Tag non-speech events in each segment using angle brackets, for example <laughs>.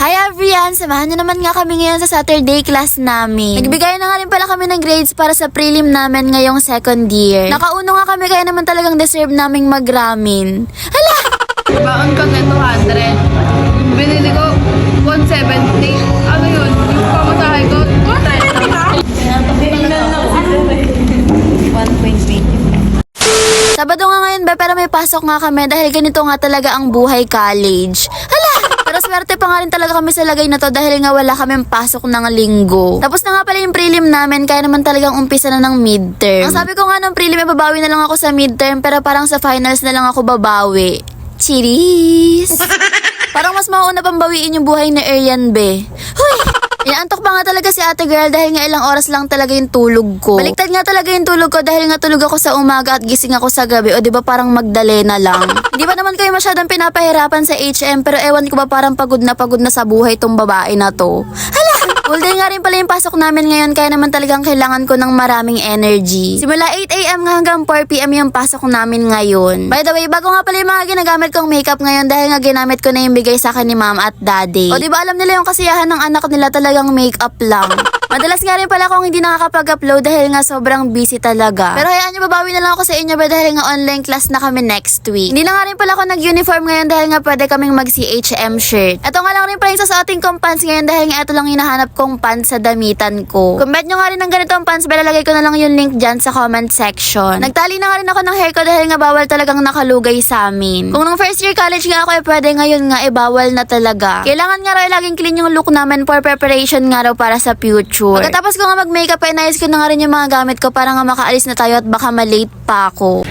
Hi everyone! Samahan niyo naman nga kami ngayon sa Saturday class namin. Nagbigay na nga rin pala kami ng grades para sa prelim namin ngayong second year. Nakauno nga kami kaya naman talagang deserve naming magramin. Hala! Baon ko na 200. Binili ko 170. Ano yun? Yung pamasahe ko, 230 Sabado nga ngayon ba pero may pasok nga kami dahil ganito nga talaga ang buhay college. Hala! Swerte pa nga rin talaga kami sa lagay na to dahil nga wala kaming pasok ng linggo. Tapos na nga pala yung prelim namin kaya naman talagang umpisa na ng midterm. Ang sabi ko nga ng prelim babawi na lang ako sa midterm pero parang sa finals na lang ako babawi. Cheers! <laughs> parang mas mauna pang bawiin yung buhay ni Arian be. Huy! Inaantok pa nga talaga si ate girl dahil nga ilang oras lang talaga yung tulog ko. Baliktad nga talaga yung tulog ko dahil nga tulog ako sa umaga at gising ako sa gabi. O di ba parang Magdalena lang. <laughs> Hindi ba naman kayo masyadong pinapahirapan sa HM pero ewan ko ba parang pagod na pagod na sa buhay tong babae na to. Hala! Full day nga rin pala yung pasok namin ngayon kaya naman talagang kailangan ko ng maraming energy. Simula 8am nga hanggang 4pm yung pasok namin ngayon. By the way, bago nga pala yung mga ginagamit kong makeup ngayon dahil nga ginamit ko na yung bigay sa akin ni mom at daddy. O di ba alam nila yung kasiyahan ng anak nila talagang makeup lang. Madalas nga rin pala akong hindi nakakapag-upload dahil nga sobrang busy talaga. Pero hayaan nyo, babawi na lang ako sa inyo ba dahil nga online class na kami next week. Hindi na nga rin pala ako nag-uniform ngayon dahil nga pwede kaming mag-CHM shirt. Ito nga lang rin pala yung sa ating kong pants ngayon dahil nga ito lang hinahanap kong pants sa damitan ko. Kung bet nyo nga rin ng ganitong pants, balalagay ko na lang yung link dyan sa comment section. Nagtali na nga rin ako ng hair ko dahil nga bawal talagang nakalugay sa amin. Kung nung first year college nga ako, eh pwede ngayon nga eh bawal na talaga. Kailangan nga raw laging clean yung look namin for preparation nga raw para sa future. Pagkatapos ko nga mag-makeup, eh naayos ko na nga rin yung mga gamit ko para nga makaalis na tayo at baka malate pa ako.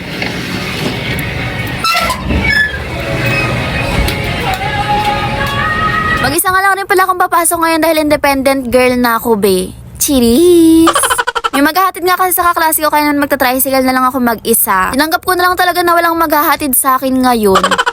Mag-isa nga lang rin pala akong papasok ngayon dahil independent girl na ako, be. Cheers! <laughs> May maghahatid nga kasi sa kaklase ko kaya naman magta-tricycle na lang ako mag-isa. Tinanggap ko na lang talaga na walang maghahatid sa akin ngayon.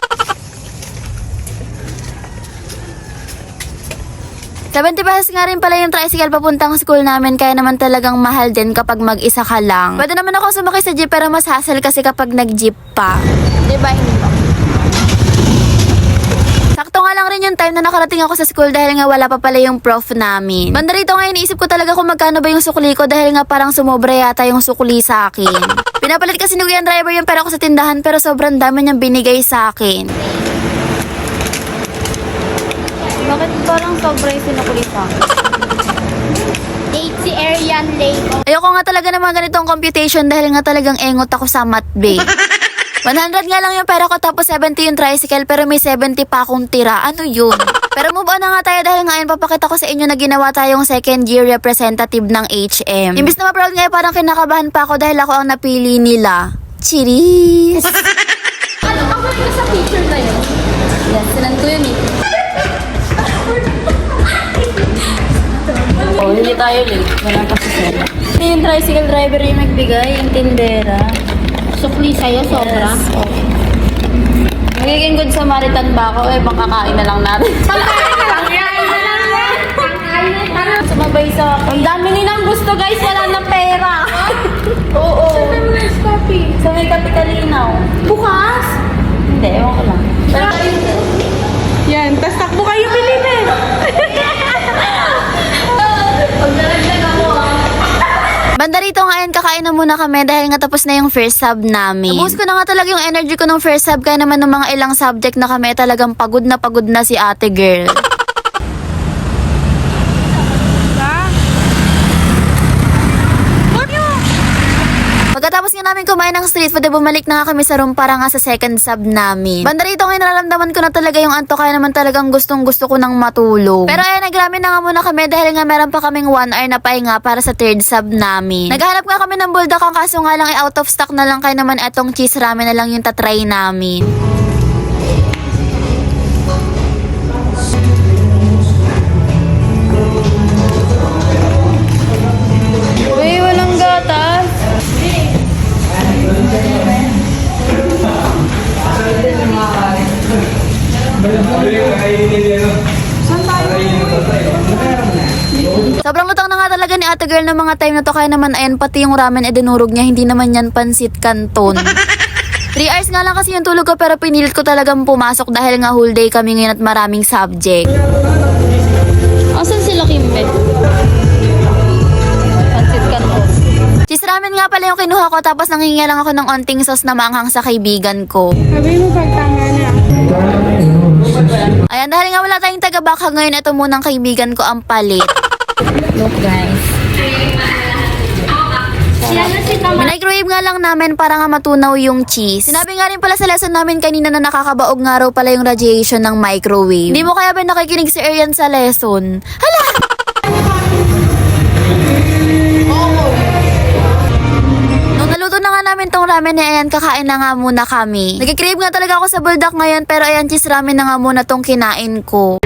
Seventy pesos nga rin pala yung tricycle papuntang school namin kaya naman talagang mahal din kapag mag-isa ka lang. Pwede naman ako sumakay sa jeep pero mas hassle kasi kapag nag-jeep pa. Di ba hindi ba? Sakto nga lang rin yung time na nakarating ako sa school dahil nga wala pa pala yung prof namin. Banda rito nga iniisip ko talaga kung magkano ba yung sukli ko dahil nga parang sumobra yata yung sukli sa akin. Pinapalit kasi ni Kuya Driver yung pera ko sa tindahan pero sobrang dami niyang binigay sa akin. Bakit parang sobra yung sinukli sa akin? Date si Arian Lake. Ayoko nga talaga ng mga ganitong computation dahil nga talagang engot ako sa math be. 100 nga lang yung pera ko tapos 70 yung tricycle pero may 70 pa akong tira. Ano yun? Pero move on na nga tayo dahil ngayon papakita ko sa inyo na ginawa tayong second year representative ng HM. Imbis na ma-proud ngayon parang kinakabahan pa ako dahil ako ang napili nila. Cheers! <laughs> Ano, ako rin sa picture na yun. Yes, sinan ko yun eh. Tayo late. Wala pa si Sela. Hindi yung tricycle driver yung nagbigay, yung tindera. Sukli sa'yo, sobra. Magiging good Samaritan ba ako? Eh, makakain na lang natin. <laughs> Sumabay sa Ang dami nilang gusto guys, wala ng pera. <laughs> Oo. Sa may kapitalinaw. Bukas? Muna kami dahil nga tapos na yung first sub namin. Nabuhos ko na nga talaga yung energy ko ng first sub kaya naman ng mga ilang subject na kami talagang pagod na pagod na si ate girl. <laughs> Pagkatapos nga namin kumain ng street food, eh, bumalik na nga kami sa room para nga sa second sub namin. Banda rito ngayon, nararamdaman ko na talaga yung anto kaya naman talagang gustong gusto ko nang matulog. Pero ayan, nagramin na nga muna kami dahil nga meron pa kaming one hour na pahinga para sa third sub namin. Naghanap nga kami ng bulldog ang kaso nga lang ay out of stock na lang kaya naman etong cheese ramen na lang yung tatry namin. Mga time na to kaya naman ayan pati yung ramen e dinurog niya hindi naman yan pansit canton. <laughs> 3 hours nga lang kasi yung tulog ko pero pinilit ko talagang pumasok dahil nga whole day kami ngayon at maraming subject. nila Kimbe? Pansit ka to. Cheese ramen nga pala yung kinuha ko tapos nangingi lang ako ng onting sauce na maanghang sa kaibigan ko. Sabi mo pagtama na. Ayan, dahil nga wala tayong taga-baka ngayon, ito munang kaibigan ko ang palit. Look guys. Microwave nga lang namin para nga matunaw yung cheese. Sinabi nga rin pala sa lesson namin kanina na nakakabaog nga raw pala yung radiation ng microwave. Hindi mo kaya ba nakikinig si Arian sa lesson? Hala! Namin tong ramen ni Ayan, kakain na nga muna kami. Nagkikrave nga talaga ako sa buldak ngayon pero ayan, cheese ramen na nga muna tong kinain ko.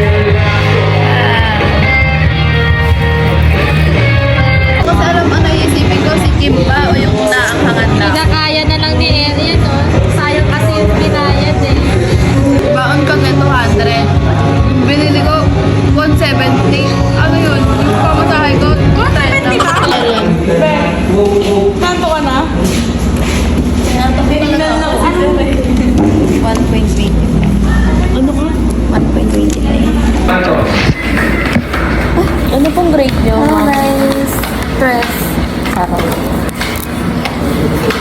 yung grade nyo? Nice. Stress. Parang.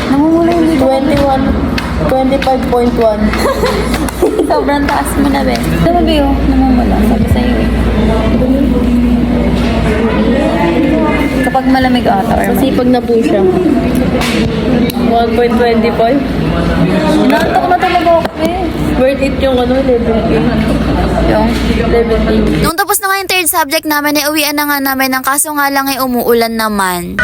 Namumula yung dito. 21. 25.1. Sobrang taas mo na, be. Tama ba yun? Namumula. Sabi sa'yo eh. Kapag malamig ata. Or Masipag na po siya. 1.25. Inaantok na talaga ako eh. Worth it yung ano, 11K. Yung 11K third subject namin, eh, uwian na nga namin. Ang kaso nga lang, eh, umuulan naman.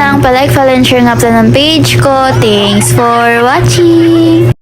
Lang, palike, follow, and share nga pala ng page ko. Thanks for watching!